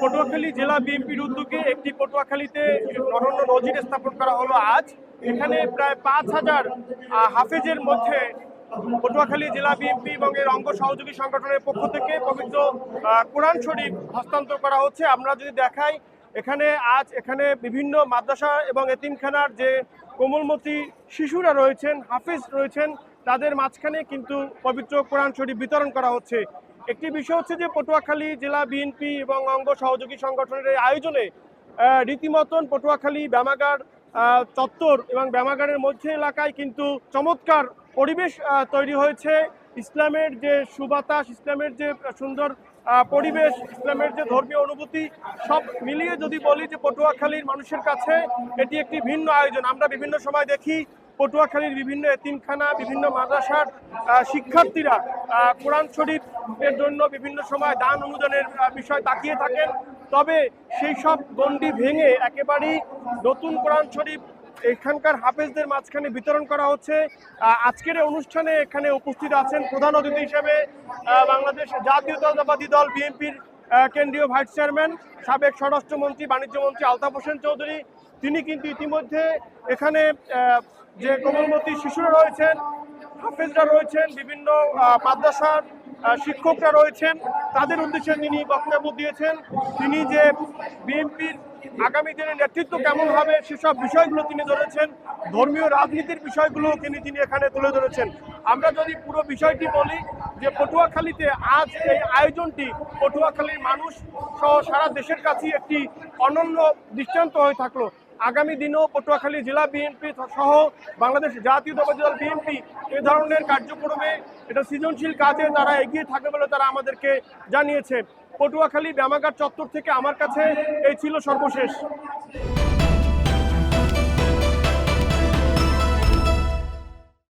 পটুয়াখালী জেলা বিএনপির উদ্যোগে একটি পটুয়াখালীতে অনন্য নজির স্থাপন করা হলো আজ। এখানে প্রায় পাঁচ হাজার হাফেজের মধ্যে পটুয়াখালী জেলা বিএনপি এবং এর অঙ্গ সহযোগী সংগঠনের পক্ষ থেকে পবিত্র কোরআন শরীফ হস্তান্তর করা হচ্ছে। আমরা যদি দেখাই, এখানে আজ এখানে বিভিন্ন মাদ্রাসা এবং এতিমখানার যে কোমলমতি শিশুরা রয়েছেন, হাফেজ রয়েছেন, তাদের মাঝখানে কিন্তু পবিত্র কোরআন শরীফ বিতরণ করা হচ্ছে। একটি বিষয় হচ্ছে যে পটুয়াখালী জেলা বিএনপি এবং অঙ্গ সহযোগী সংগঠনের এই আয়োজনে রীতিমতন পটুয়াখালী ব্যামাগার চত্বর এবং ব্যামাগারের মধ্যে এলাকায় কিন্তু চমৎকার পরিবেশ তৈরি হয়েছে। ইসলামের যে সুবাতাস, ইসলামের যে সুন্দর পরিবেশ, ইসলামের যে ধর্মীয় অনুভূতি, সব মিলিয়ে যদি বলি যে পটুয়াখালীর মানুষের কাছে এটি একটি ভিন্ন আয়োজন। আমরা বিভিন্ন সময় দেখি পটুয়াখালীর বিভিন্ন এতিমখানা, বিভিন্ন মাদ্রাসার শিক্ষার্থীরা কোরআন শরীফ এর জন্য বিভিন্ন সময় দান অনুদানের বিষয় তাকিয়ে থাকেন। তবে সেই সব গণ্ডি ভেঙে একেবারেই নতুন কোরআন শরীফ এখানকার হাফেজদের মাঝখানে বিতরণ করা হচ্ছে। আজকের অনুষ্ঠানে এখানে উপস্থিত আছেন প্রধান অতিথি হিসেবে বাংলাদেশ জাতীয়তাবাদী দল বিএনপির কেন্দ্রীয় ভাইস চেয়ারম্যান, সাবেক স্বরাষ্ট্রমন্ত্রী, বাণিজ্যমন্ত্রী আলতাফ হোসেন চৌধুরী। তিনি কিন্তু ইতিমধ্যে এখানে যে কোমলমতি শিশুরা রয়েছেন, হাফেজরা রয়েছেন, বিভিন্ন মাদ্রাসার শিক্ষকরা রয়েছেন। তাদের উদ্দেশ্যে তিনি বক্তব্য দিয়েছেন। তিনি যে বিএনপির আগামী দিনের নেতৃত্ব কেমন হবে, সেসব বিষয়গুলো তিনি ধরেছেন। ধর্মীয় রাজনীতির বিষয়গুলো তিনি তিনি এখানে তুলে ধরেছেন। আমরা যদি পুরো বিষয়টি বলি যে পটুয়াখালীতে আজ এই আয়োজনটি, পটুয়াখালীর মানুষ সহ সারা দেশের কাছে একটি অনন্য দৃষ্টান্ত হয়ে থাকল। আগামী দিনেও পটুয়াখালী জেলা বিএনপি সহ বাংলাদেশ জাতীয়তাবাদী দল বিএনপি এ ধরনের কার্যক্রমে এটা সৃজনশীল কাজে তারা এগিয়ে থাকবে বলে তারা আমাদেরকে জানিয়েছে। পটুয়াখালী ব্যামাগার চত্বর থেকে আমার কাছে এই ছিল সর্বশেষ।